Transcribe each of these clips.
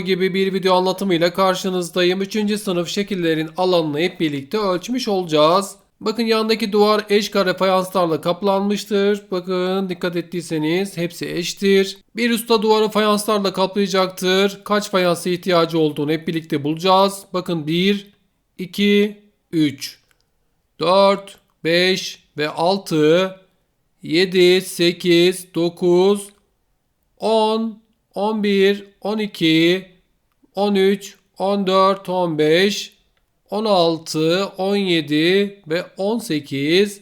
gibi bir video anlatımıyla karşınızdayım. 3. sınıf şekillerin alanını hep birlikte ölçmüş olacağız. Bakın yandaki duvar eş kare fayanslarla kaplanmıştır. Bakın dikkat ettiyseniz hepsi eştir. Bir usta duvarı fayanslarla kaplayacaktır. Kaç fayansa ihtiyacı olduğunu hep birlikte bulacağız. Bakın 1, 2, 3, 4, 5 ve 6, 7, 8, 9, 10, 11, 12, 13, 14, 15, 16, 17 ve 18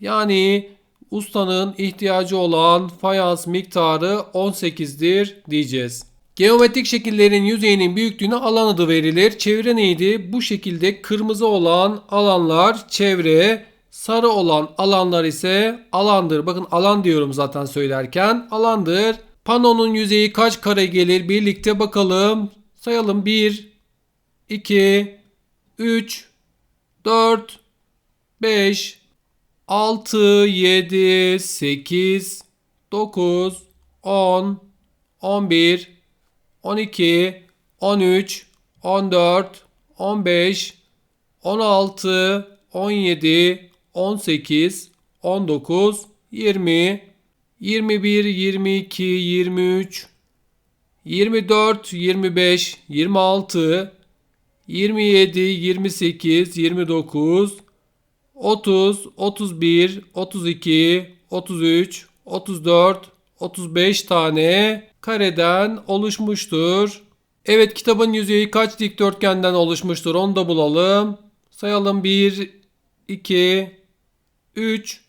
yani ustanın ihtiyacı olan fayans miktarı 18'dir diyeceğiz. Geometrik şekillerin yüzeyinin büyüklüğüne alan adı verilir. Çevre neydi? Bu şekilde kırmızı olan alanlar çevre, sarı olan alanlar ise alandır. Bakın alan diyorum zaten söylerken alandır. Panonun yüzeyi kaç kare gelir? Birlikte bakalım. Sayalım 1, 2, 3, 4, 5, 6, 7, 8, 9, 10, 11, 12, 13, 14, 15, 16, 17, 18, 19, 20, 21, 22, 23, 24, 25, 26, 27, 28, 29, 30, 31, 32, 33, 34, 35 tane kareden oluşmuştur. Evet kitabın yüzeyi kaç dikdörtgenden oluşmuştur onu da bulalım. Sayalım 1, 2, 3,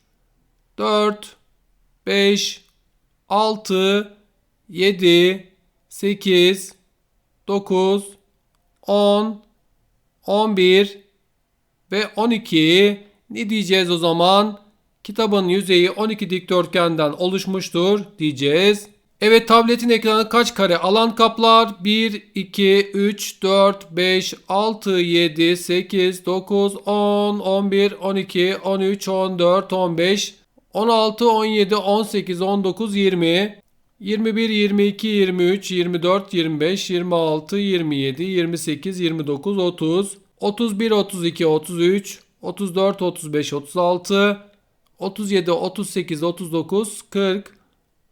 4, 5, 6, 7, 8, 9, 10, 11 ve 12 ne diyeceğiz o zaman? Kitabın yüzeyi 12 dikdörtgenden oluşmuştur diyeceğiz. Evet tabletin ekranı kaç kare alan kaplar? 1, 2, 3, 4, 5, 6, 7, 8, 9, 10, 11, 12, 13, 14, 15, 16, 17, 18, 19, 20, 21, 22, 23, 24, 25, 26, 27, 28, 29, 30, 31, 32, 33, 34, 35, 36, 37, 38, 39, 40,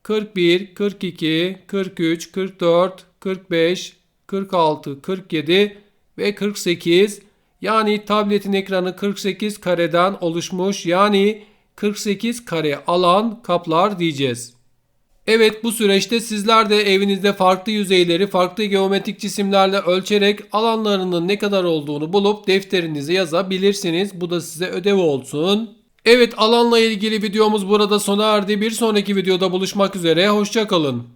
41, 42, 43, 44, 45, 46, 47 ve 48. Yani tabletin ekranı 48 kareden oluşmuş. Yani 48 kare alan kaplar diyeceğiz. Evet bu süreçte sizler de evinizde farklı yüzeyleri farklı geometrik cisimlerle ölçerek alanlarının ne kadar olduğunu bulup defterinize yazabilirsiniz. Bu da size ödev olsun. Evet alanla ilgili videomuz burada sona erdi. Bir sonraki videoda buluşmak üzere. Hoşçakalın.